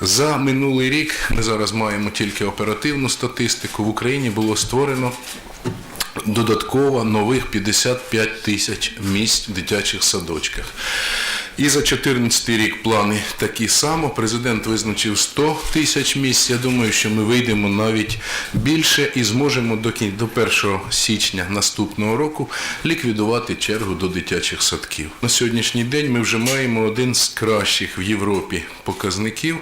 За минулий рік ми зараз маємо тільки оперативну статистику. В Україні було створено додатково нових 55 тисяч місць в дитячих садочках. І за 2014 рік плани такі само. Президент визначив 100 тисяч місць. Я думаю, що ми вийдемо навіть більше і зможемо до, кін- до 1 січня наступного року ліквідувати чергу до дитячих садків. На сьогоднішній день ми вже маємо один з кращих в Європі показників.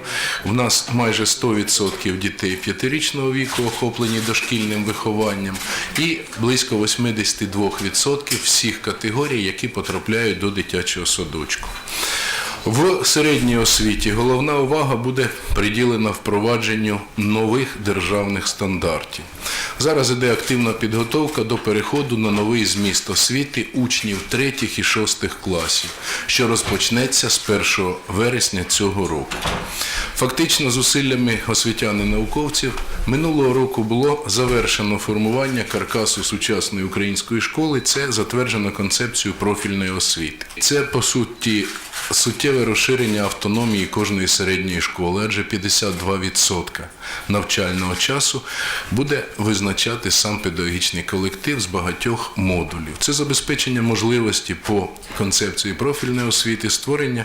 В нас майже 100% дітей п'ятирічного віку охоплені дошкільним вихованням і близько 82% всіх категорій, які потрапляють до дитячого садочку. В середній освіті головна увага буде приділена впровадженню нових державних стандартів. Зараз іде активна підготовка до переходу на новий зміст освіти учнів 3 і 6 класів, що розпочнеться з 1 вересня цього року. Фактично, зусиллями освітян і науковців минулого року було завершено формування каркасу сучасної української школи. Це затверджено концепцію профільної освіти. Це по суті суттєве розширення автономії кожної середньої школи, адже 52% навчального часу буде визначати сам педагогічний колектив з багатьох модулів. Це забезпечення можливості по концепції профільної освіти, створення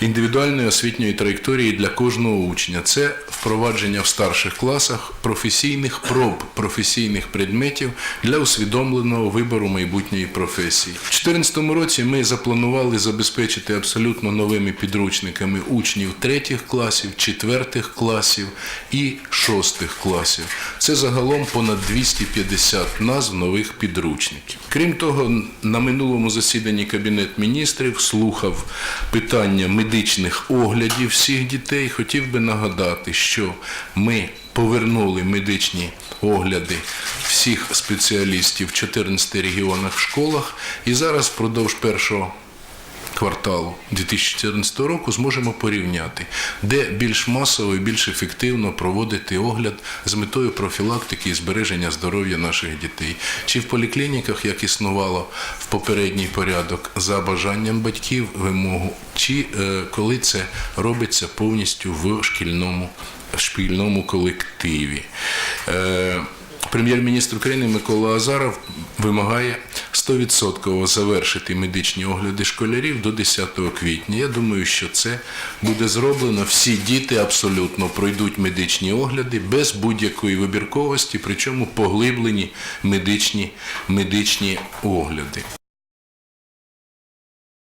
індивідуальної освітньої траєкторії для кожного учня. Це впровадження в старших класах професійних проб, професійних предметів для усвідомленого вибору майбутньої професії. У 2014 році ми запланували забезпечити абсолютно новими підручниками учнів третіх класів, четвертих класів і шостих класів. Це загалом понад 250 назв нових підручників. Крім того, на минулому засіданні Кабінет міністрів слухав питання медичних оглядів всіх дітей. Хотів би нагадати, що ми повернули медичні огляди всіх спеціалістів в 14 регіонах школах і зараз впродовж першого кварталу 2014 року зможемо порівняти, де більш масово і більш ефективно проводити огляд з метою профілактики і збереження здоров'я наших дітей, чи в поліклініках, як існувало в попередній порядок, за бажанням батьків вимогу, чи е, коли це робиться повністю в шкільному, шкільному колективі. Е, Прем'єр-міністр України Микола Азаров вимагає 100% завершити медичні огляди школярів до 10 квітня. Я думаю, що це буде зроблено. Всі діти абсолютно пройдуть медичні огляди без будь-якої вибірковості, причому поглиблені медичні, медичні огляди.